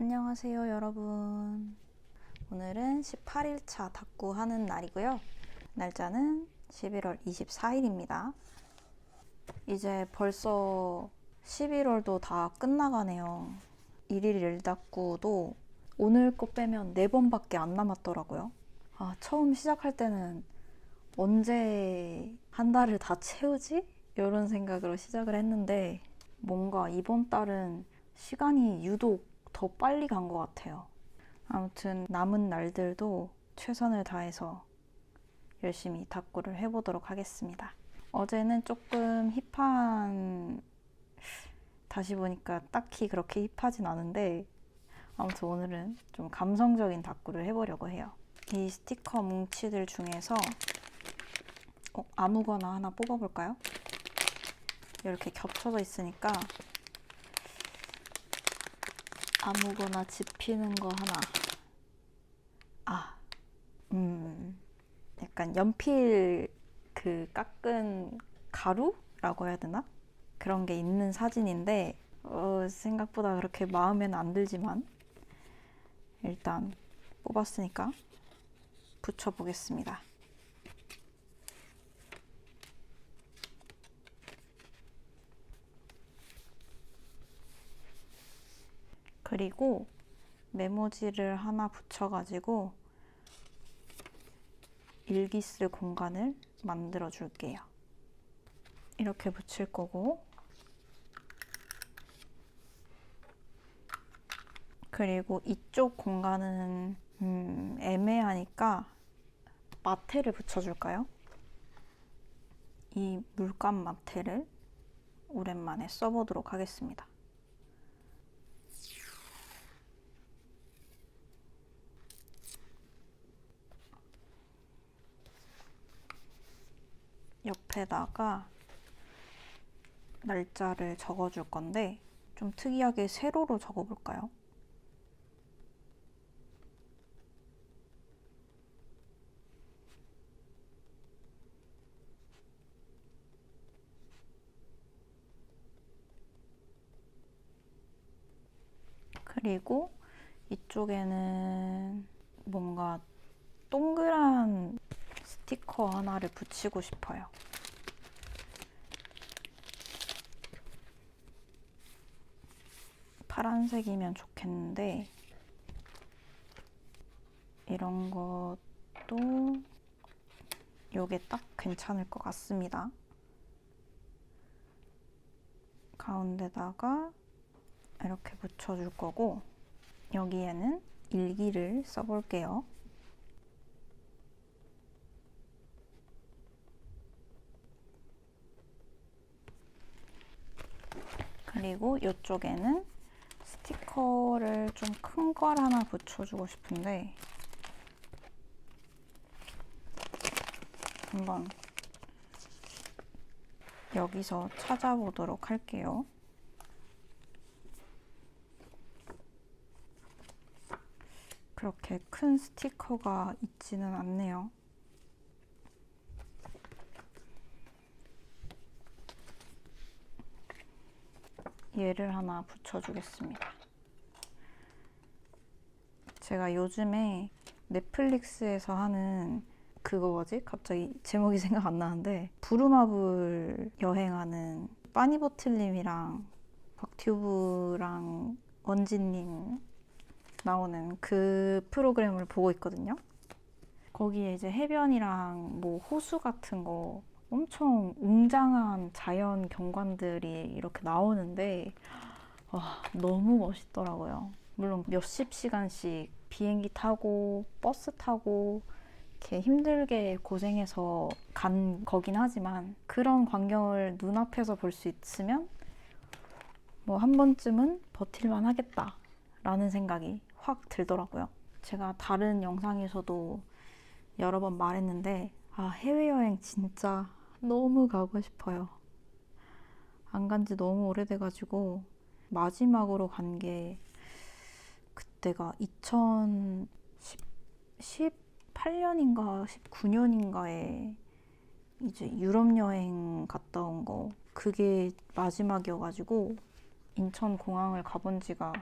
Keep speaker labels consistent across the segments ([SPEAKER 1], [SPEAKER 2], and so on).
[SPEAKER 1] 안녕하세요, 여러분. 오늘은 18일차 닭구 하는 날이고요. 날짜는 11월 24일입니다. 이제 벌써 11월도 다 끝나가네요. 1일 일닭구도 오늘 거 빼면 4번밖에 안 남았더라고요. 아, 처음 시작할 때는 언제 한 달을 다 채우지? 이런 생각으로 시작을 했는데 뭔가 이번 달은 시간이 유독 더 빨리 간 것 같아요. 아무튼 남은 날들도 최선을 다해서 열심히 닭구를 해보도록 하겠습니다. 어제는 조금 힙한 다시 보니까 딱히 그렇게 힙하진 않은데 아무튼 오늘은 좀 감성적인 닭구를 해보려고 해요. 이 스티커 뭉치들 중에서 어, 아무거나 하나 뽑아볼까요? 이렇게 겹쳐져 있으니까 아무거나 집히는 거 하나. 아, 음, 약간 연필 그 깎은 가루라고 해야 되나? 그런 게 있는 사진인데, 어, 생각보다 그렇게 마음에는 안 들지만, 일단 뽑았으니까 붙여보겠습니다. 그리고 메모지를 하나 붙여가지고 일기 쓸 공간을 만들어 줄게요. 이렇게 붙일 거고 그리고 이쪽 공간은 음, 애매하니까 마테를 붙여줄까요? 이 물감 마테를 오랜만에 써보도록 하겠습니다. 옆에다가 날짜를 적어줄 건데 좀 특이하게 세로로 적어볼까요? 그리고 이쪽에는 뭔가 동그란 스티커 하나를 붙이고 싶어요. 파란색이면 좋겠는데 이런 것도 요게 딱 괜찮을 것 같습니다. 가운데다가 이렇게 붙여줄 거고 여기에는 일기를 써볼게요. 그리고 이쪽에는 스티커를 좀 큰 걸 하나 붙여주고 싶은데 한번 여기서 찾아보도록 할게요. 그렇게 큰 스티커가 있지는 않네요. 얘를 하나 붙여주겠습니다. 제가 요즘에 넷플릭스에서 하는 그거 뭐지? 갑자기 제목이 생각 안 나는데 부루마블 여행하는 빠니보틀님이랑 박튜브랑 원진님 나오는 그 프로그램을 보고 있거든요. 거기에 이제 해변이랑 뭐 호수 같은 거 엄청 웅장한 자연 경관들이 이렇게 나오는데 와, 너무 멋있더라고요. 물론 몇십 시간씩 비행기 타고 버스 타고 이렇게 힘들게 고생해서 간 거긴 하지만 그런 광경을 눈앞에서 볼 수 있으면 뭐 한 번쯤은 버틸만 하겠다라는 생각이 확 들더라고요. 제가 다른 영상에서도 여러 번 말했는데 아, 해외여행 진짜 너무 가고 싶어요. 안 간 지 너무 오래돼가지고 마지막으로 간 게 그때가 2018년인가 19년인가에 이제 유럽 여행 갔다 온 거 그게 마지막이어가지고 인천 공항을 가본 지가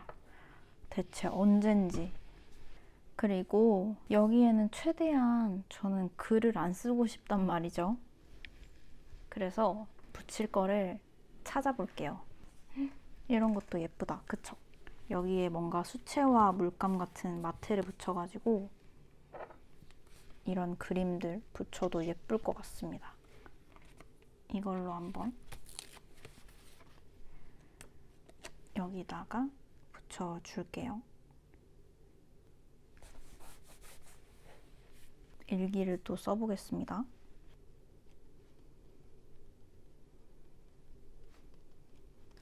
[SPEAKER 1] 대체 언젠지. 그리고 여기에는 최대한 저는 글을 안 쓰고 싶단 말이죠. 그래서 붙일 거를 찾아볼게요. 이런 것도 예쁘다. 그쵸? 여기에 뭔가 수채화 물감 같은 마트를 붙여가지고 이런 그림들 붙여도 예쁠 것 같습니다. 이걸로 한번 여기다가 붙여줄게요. 일기를 또 써보겠습니다.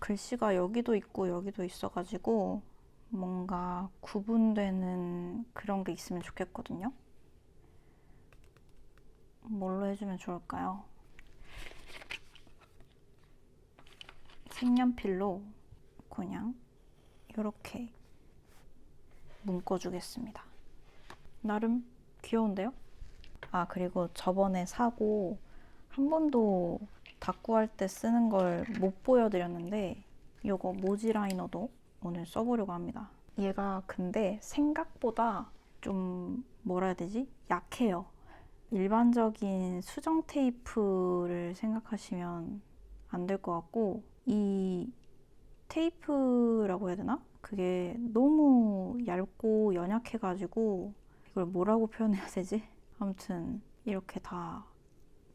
[SPEAKER 1] 글씨가 여기도 있고 여기도 있어가지고 뭔가 구분되는 그런 게 있으면 좋겠거든요. 뭘로 해주면 좋을까요? 색연필로 그냥 이렇게 묶어주겠습니다. 나름 귀여운데요? 아, 그리고 저번에 사고 한 번도 다꾸할 때 쓰는 걸 못 보여드렸는데 이거 모지 라이너도 오늘 써보려고 합니다. 얘가 근데 생각보다 좀 뭐라 해야 되지? 약해요. 일반적인 수정 테이프를 생각하시면 안 될 것 같고 이 테이프라고 해야 되나? 그게 너무 얇고 연약해가지고 이걸 뭐라고 표현해야 되지? 아무튼 이렇게 다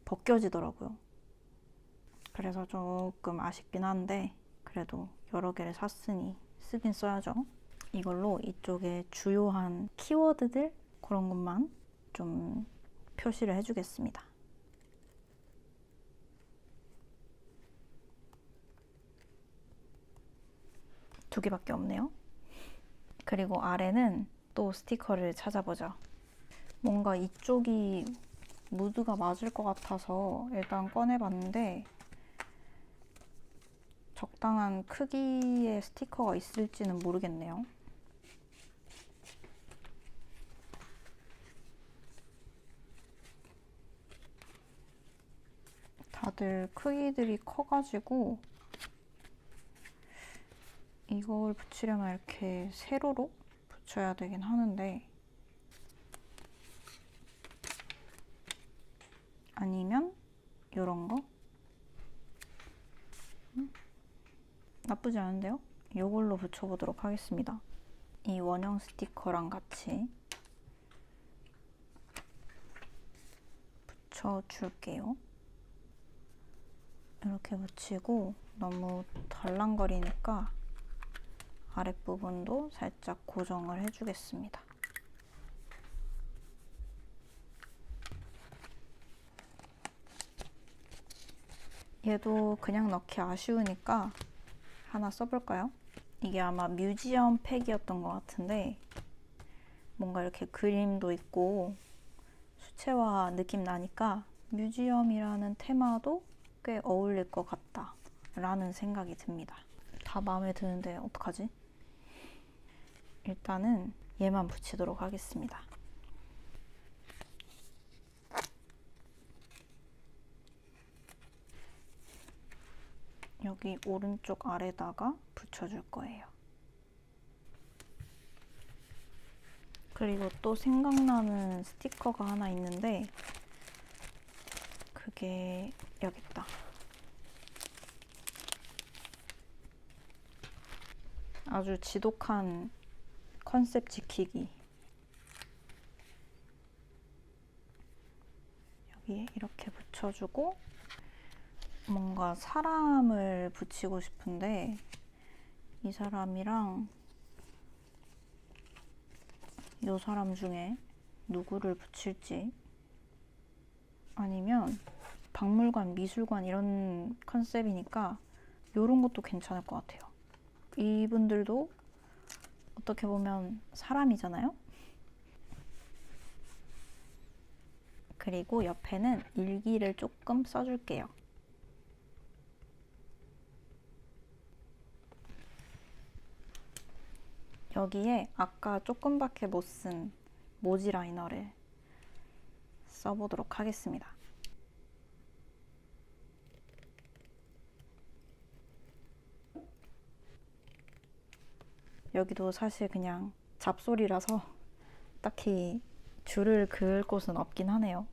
[SPEAKER 1] 벗겨지더라고요. 그래서 조금 아쉽긴 한데 그래도 여러 개를 샀으니 쓰긴 써야죠. 이걸로 이쪽에 주요한 키워드들 그런 것만 좀 표시를 해주겠습니다. 두 개밖에 없네요. 그리고 아래는 또 스티커를 찾아보죠. 뭔가 이쪽이 무드가 맞을 것 같아서 일단 꺼내봤는데 적당한 크기의 스티커가 있을지는 모르겠네요. 다들 크기들이 커가지고 이걸 붙이려면 이렇게 세로로 붙여야 되긴 하는데 아니면 이런 거 나쁘지 않은데요? 이걸로 붙여보도록 하겠습니다. 이 원형 스티커랑 같이 붙여줄게요. 이렇게 붙이고 너무 덜랑거리니까 아랫부분도 살짝 고정을 해주겠습니다. 얘도 그냥 넣기 아쉬우니까 하나 써볼까요? 이게 아마 뮤지엄 팩이었던 것 같은데 뭔가 이렇게 그림도 있고 수채화 느낌 나니까 뮤지엄이라는 테마도 꽤 어울릴 것 같다 라는 생각이 듭니다. 다 마음에 드는데 어떡하지? 일단은 얘만 붙이도록 하겠습니다. 여기 오른쪽 아래다가 붙여줄 거예요. 그리고 또 생각나는 스티커가 하나 있는데 그게 여기 있다. 아주 지독한 컨셉 지키기. 여기에 이렇게 붙여주고 뭔가 사람을 붙이고 싶은데 이 사람이랑 이 사람 중에 누구를 붙일지 아니면 박물관, 미술관 이런 컨셉이니까 이런 것도 괜찮을 것 같아요. 이분들도 어떻게 보면 사람이잖아요. 그리고 옆에는 일기를 조금 써줄게요. 여기에 아까 조금밖에 못 쓴 모지 라이너를 써보도록 하겠습니다. 여기도 사실 그냥 잡소리라서 딱히 줄을 그을 곳은 없긴 하네요.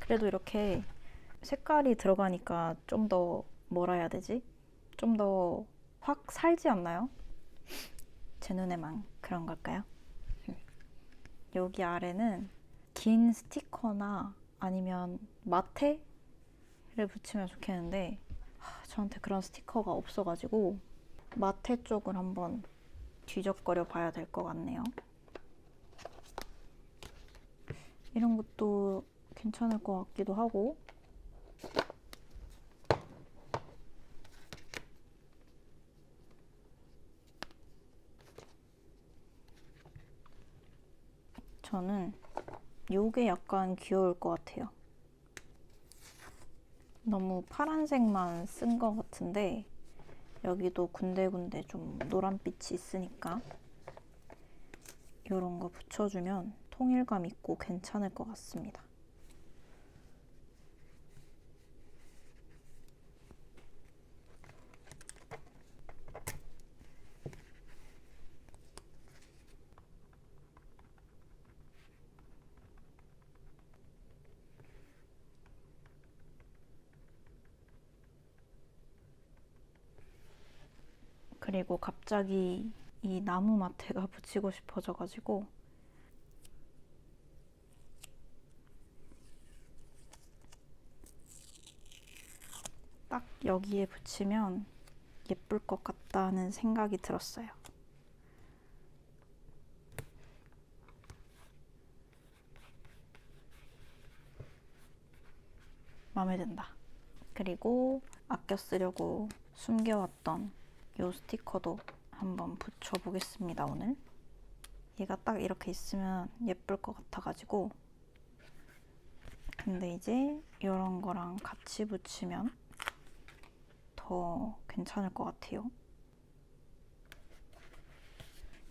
[SPEAKER 1] 그래도 이렇게 색깔이 들어가니까 좀 더 뭐라 해야 되지? 좀 더 확 살지 않나요? 제 눈에만 그런 걸까요? 여기 아래는 긴 스티커나 아니면 마테를 붙이면 좋겠는데 하, 저한테 그런 스티커가 없어가지고 마테 쪽을 한번 뒤적거려 봐야 될 것 같네요. 이런 것도 괜찮을 것 같기도 하고 저는 요게 약간 귀여울 것 같아요. 너무 파란색만 쓴 것 같은데 여기도 군데군데 좀 노란빛이 있으니까 이런 거 붙여주면 통일감 있고 괜찮을 것 같습니다. 그리고 갑자기 이 나무 마테가 붙이고 싶어져가지고 딱 여기에 붙이면 예쁠 것 같다는 생각이 들었어요. 마음에 든다. 그리고 아껴 쓰려고 숨겨왔던 이 스티커도 한번 붙여보겠습니다, 오늘. 얘가 딱 이렇게 있으면 예쁠 것 같아가지고. 근데 이제 이런 거랑 같이 붙이면 더 괜찮을 것 같아요.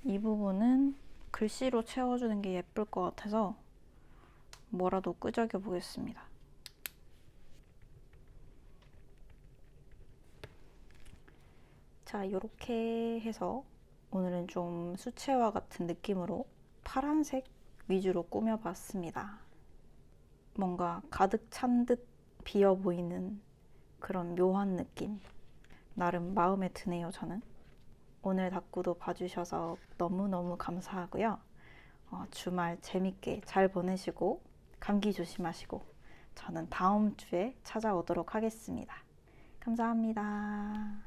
[SPEAKER 1] 이 부분은 글씨로 채워주는 게 예쁠 것 같아서 뭐라도 끄적여 보겠습니다. 자, 이렇게 해서 오늘은 좀 수채화 같은 느낌으로 파란색 위주로 꾸며봤습니다. 뭔가 가득 찬 듯 비어 보이는 그런 묘한 느낌. 나름 마음에 드네요, 저는. 오늘 닭구도 봐주셔서 너무너무 감사하고요. 어, 주말 재밌게 잘 보내시고, 감기 조심하시고, 저는 다음 주에 찾아오도록 하겠습니다. 감사합니다.